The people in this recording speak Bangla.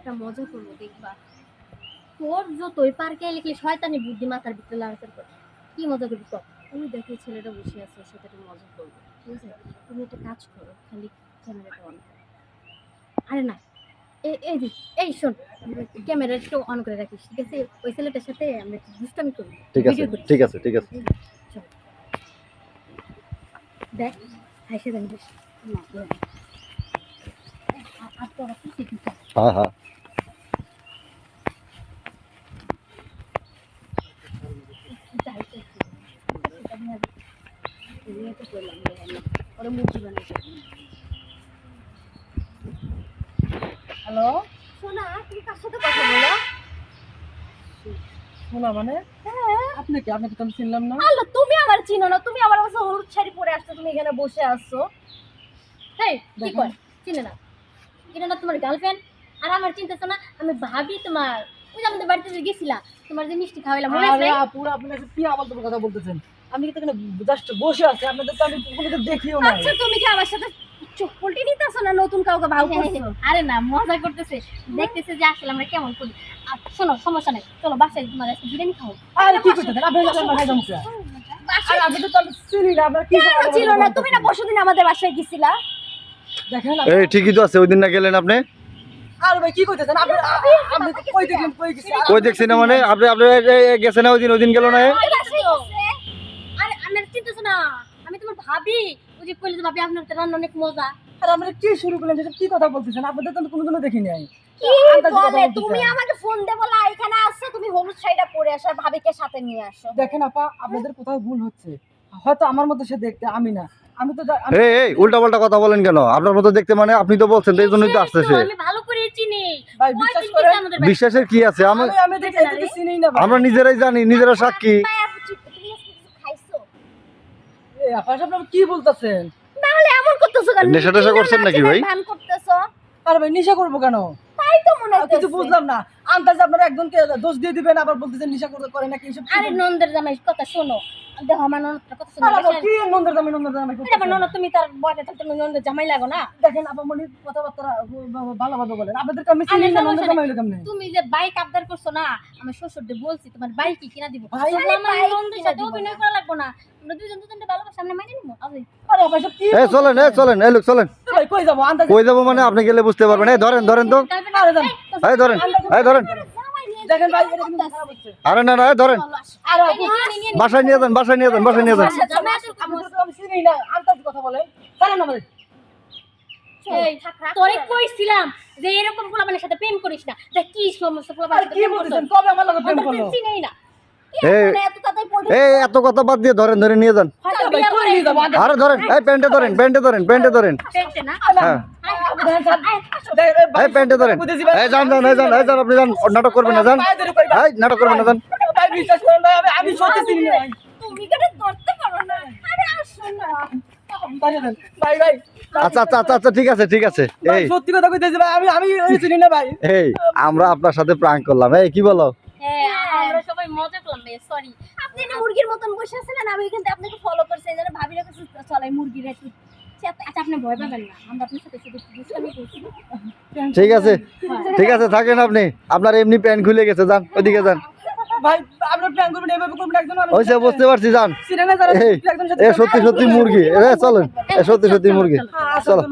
একটা মজা করব দেখবা। তোর যতই পার্কে লিখলে শয়তানি বুদ্ধি মাথার ভিতরে লাগাতে করে? কি মজা করবি কর? আমি দেখো ছেলেটা বসে আছে ওর সাথে একটা মজা করব ঠিক আছে? তুমি একটা কাজ করো খালি ক্যামেরাটা অন করো। আরে না এই এই শোন ক্যামেরা একটু অন করে রাখিস ঠিক আছে? ওই ছেলেটার সাথে আমরা একটু দুষ্টামি করি ঠিক আছে ঠিক আছে ঠিক আছে। দেখ হাসে দেন বেশ না দেখ। হ্যালো সোনা তুমি কার সাথে কথা বলো? শোনা মানে? হ্যাঁ। আপনি কি? আপনাকে তো আমি চিনলাম না? আলো তুমি আমার চিনো না। তুমি আমার কাছে হলুদ শাড়ি পরে আসছো তুমি এখানে বসে আসছো হেই কি। কয় চিনে না। চিনে না তোমার গার্লফ্রেন্ড আর আমার চিন্তাছো না আমি ভাবি তোমার ওই যে আমাদের বাড়িতে যে গেছিলা তোমার যে মিষ্টি খাওয়াইলাম মনে আছে? আরে আপুর আপনি একটা কি আবার কথা বলতেছেন? আমি কি এখানে জাস্ট বসে আছি আপনাদের তো আমি দেখিও না আচ্ছা তুমি কি আমার সাথে চোখ পল্টি নিতেছো না নতুন কাউকে ভাও করছ? আরে না মজা করতেছে। দেখতেছে যে আসলে আমরা কেমন করি। আর শোনো সমস্যা নেই। চলো বাসায় তোমার আজকে বিরিয়ানি খাও আরে কি করতেছেন? আপনি আমার ভাই জামুকা আরে তো আমি চিনি না কি ছিল না? তুমি না পরশুদিন আমাদের বাসায় গেছিলা? দেখেন এই ঠিকই তো আছে ওই দিন না গেলেন আপনি? আরে ভাই কি করতেছেন আপনি আপনি কই দেখলেন? মানে? আপনি আপনি গেছেন না ওই দিন? ওই দিন গেল না? আমার। আরে আমি চিন্তাছো না। আমি তোমার ভাবি। ওই যে কইলে ভাবি আপনার হাতে রান্না অনেক মজা। আর আপনারা কি শুরু করলেন কি কথা বলতেছেন? আপনাদের তো আমি কোনোদিনও দেখি নাই কি বলে? তুমি আমাকে ফোন দে বলা এখানে আসছো তুমি হলুদ শাড়িটা পরে আসো আর ভাবিকে সাথে নিয়ে আসো। দেখেন আপা আপনাদের কোথাও ভুল হচ্ছে। হয়তো আমার মতো সে দেখতে আমি না। আমি তো এই উল্টা পাল্টা কথা বলেন কেন? আপনার মতো দেখতে মানে আপনি তো বলছেন তো এই জন্যই তো আসতেছে। চিনি? বিশ্বাসের কি আছে? আমরা নিজেরাই জানি নিজেরা সাক্ষী। কি বলতেছেন? এমন করতেছো নেশা টেশা করছেন নাকি ভাই? নেশা করতেছো? আরে ভাই নিশা করব কেন? তো মনে আর কিছু বুঝলাম না। আন্দাজে আপনারা একজনকে দোষ দিয়ে দিবেন আবার বলতেছেন নিশা করতে করে নাকি এসব আরে নন্দের জামাই কথা শোনো। দেখো আমার ননদের কথা শোনো। আরে আবার বেশি- কি নন্দের দামে নন্দের দামে এটা আমার ননদ তুমি তার বয়টা তো তুমি নন্দের জামাই লাগো না? দেখেন আপা মনি কথাবার্তা ভালোভাবে বলেন। আপনাদেরকে আমি চিনি না নন্দের নেই। দামে কেমনে? তুমি যে বাইক আবদার করছ না আমি বলছি তোমার বাইক কি কিনা দিব? ভাই, তাহলে আমার বাইক সাথে অভিনয় করা লাগবো না। আমরা দুজনকে সামনে মাইনে নিবো? আবে আরে কি এই চলেন চলেন এই লোক চলেন। ভাই কই যাব? আন্দাজে কই যাব মানে আপনি গেলে বুঝতে পারবেন। ধরেন ধরেন তো। এই ধরেন এই ধরেন। দেখেন ভাই এটা কিন্তু খারাপ হচ্ছে। আরে না না ধরেন। বাসায় নিয়ে যান বাসায় নিয়ে যান বাসায় নিয়ে যান। আপনাদের তো আমি চিনি না আন্দাজে কথা বলেন। জানেন না ভাই তোরে কইছিলাম যে এরকম পোলাপানের সাথে প্রেম করিস না। দেখ কি সমস্যা আরে পোলাপানের সাথে কি প্রেম বলতেছেন? করছ কবে আমার লগে প্রেম করল? চিনেই না। এই এত কথা বাদ দিয়ে ধরেন ধরে নিয়ে যান। আরে ধরেন এই প্যান্টে ধরেন প্যান্টে ধরেন প্যান্টে ধরেন। হ্যাঁ। আপু দেখেন যান। দেখেন, এই প্যান্টে ধরেন। এই যান যান এই যান এই যান আপনি যান নাটক করবেন না যান। এই নাটক করবেন না যান। ভাই বিশ্বাস করেন ভাই আমি- আমি সত্যি চিনি না। তুমি কেন ধরতে পারো না? আরে আসো না। ভাই ভাই ভাই। আচ্ছা আচ্ছা আচ্ছা আচ্ছা ঠিক আছে ঠিক আছে। এই। সত্যি কথা কইতেছি ভাই আমি আমি চিনি না ভাই। এই আমরা আপনার সাথে প্রাঙ্ক করলাম। এই কি বলো? হ্যাঁ আমরা সবাই মজা করলাম সরি আপনি না মুরগির মতন বসে আছেন আমি এখান আপনাকে ফলো করছি এই ভাবিরা কিছু চলাই মুরগির একটু আপনি ভয় পাবেন না। আমরা আপনার সাথে শুধু দুষ্টামি করছি। ঠিক আছে ঠিক আছে থাকেন আপনি। আপনার এমনি প্যান্ট খুলে গেছে যান ওইদিকে যান। ভাই প্ল্যান এভাবে একজন বুঝতে পারছি যারা সাথে এ সত্যি সত্যি মুরগি। এ চলেন এ সত্যি সত্যি মুরগি। হ্যাঁ, চলো।